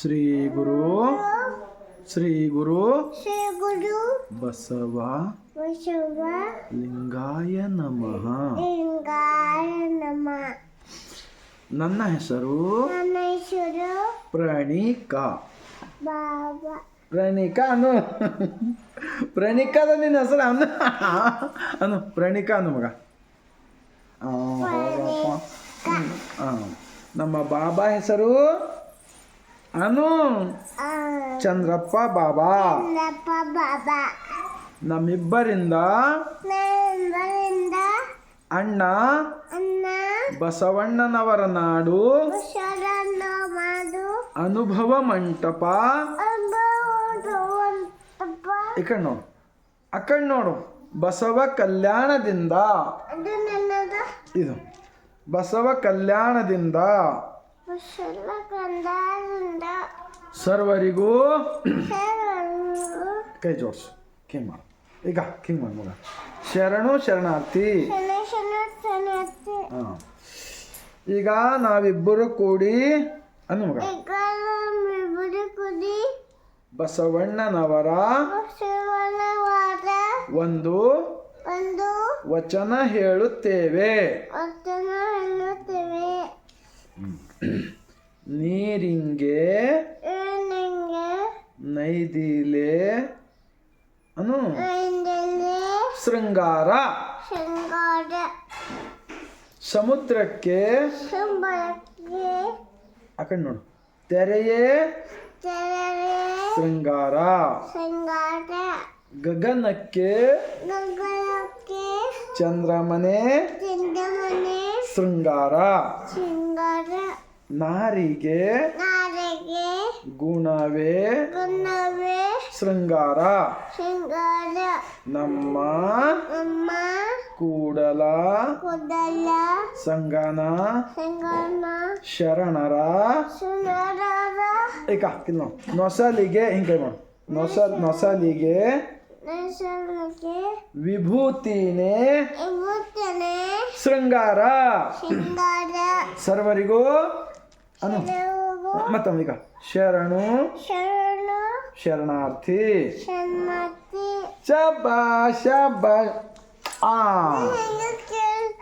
ಶ್ರೀ ಗುರು ಶ್ರೀ ಗುರು ಶ್ರೀ ಗುರು ಬಸವ ಬಸವ ಲಿಂಗಾಯ ನಮಃ. ಲಿಂಗಾಯ ನಮ. ನನ್ನ ಹೆಸರು ನನ್ನ ಹೆಸರು ಪ್ರಣಿಕಾ. ಬಾಬಾ. ಪ್ರಣೀಕಾ ಅನು ಪ್ರಣೀಕಾದ ನಿನ್ನ ಹೆಸರು ಅನು ಅನು ಪ್ರಣಿಕಾ ಅನು ಮಗ. ಆ, ನಮ್ಮ ಬಾಬಾ ಹೆಸರು ಅನು. ಚಂದ್ರಪ್ಪ ಬಾಬಾ. ನಮ್ಮಿಬ್ಬರಿಂದ. ಅಣ್ಣ. ಬಸವಣ್ಣನವರ ನಾಡು. ಅನುಭವ ಮಂಟಪ. ಕಡೆ ನೋಡು. ನೋಡು. ಬಸವ ಕಲ್ಯಾಣದಿಂದ. ಇದು. ಬಸವ ಕಲ್ಯಾಣದಿಂದ. ಸರ್ವರಿಗೂ ಕೈ ಜೋಡಿಸು. ಕಿಂಗ್ ಮಾಡು. ಈಗ ಕಿಂಗ್ ಮಾಡು ಮಗ. ಶರಣು ಶರಣಾರ್ಥಿ. ಹಾಂ. ಈಗ ನಾವಿಬ್ಬರು ಕೂಡಿ ಅನ್ನು ಮಗ. ಬಸವಣ್ಣನವರ ಒಂದು ಒಂದು ವಚನ ಹೇಳುತ್ತೇವೆ. ವಚನ ಹೇಳುತ್ತೇವೆ. ನೀರಿಂಗೆ ನೈದಿಲೆ ಅನು ಶೃಂಗಾರ. ಸಮುದ್ರಕ್ಕೆ ಅಕಂಡ್ ಆ ಕಡೆ ನೋಡು. ತೆರೆಯೇ ಶೃಂಗಾರ. ಗಗನಕ್ಕೆ ಚಂದ್ರಮನೆ ಚಂದ್ರಮನೆ ಶೃಂಗಾರ. ಶೃಂಗಾರ. ನಾರಿಗೆ ನಾರಿಗೆ. ಗುಣವೇ. ಗುಣವೇ. ಶೃಂಗಾರ. ಶೃಂಗಾರ. ನಮ್ಮ ನಮ್ಮ ಕೂಡಲ. ಕೂಡಲ. ಸಂಗನ. ಸಂಗನ. ಶರಣರ. ಶರಣರ. ಏಕ ಕಿಲ್ ನೊಸಲಿಗೆ ಹಿಂಗೆ ಮಾಡು. ನೊಸ ನೊಸಲಿಗೆ ವಿಭೂತಿನೇ ಶೃಂಗಾರ. ಸರ್ವರಿಗೂ ಅನು ಮತ್ತೊಮ್ಮೆ ಈಗ. ಶರಣು. ಶರಣು. ಶರಣಾರ್ಥಿ. ಶಬ ಶಬ. ಆ.